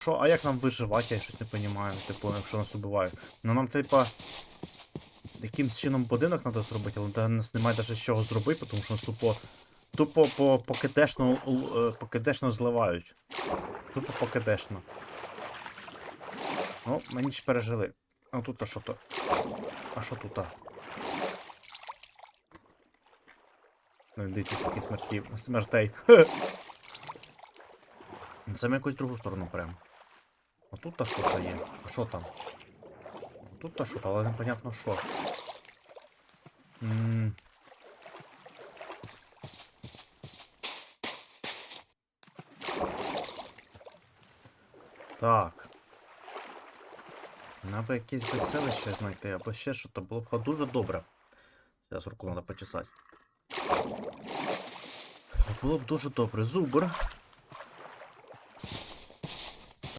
Що, а як нам виживати, я щось не розумію, типу, якщо нас убивають. Ну нам, типа. Якимсь чином будинок треба зробити, але у нас немає навіть з чого зробити, тому що нас тупо. Тупо по, по кидешно, е, по кидешно зливають. Тупо по кидешно. Ну, мені ж пережили. А тут то що то? А що тут? Ну, дивіться, скільки смертів, смертей. Ну, Це якусь другу сторону прям. А тут та що то є? А що там? Тут та що, то, але непонятно що. М. Так. Треба якесь веселище знайти, або ще що то було б дуже добре. Зараз руку треба почесати. Було б дуже добре. Зубр.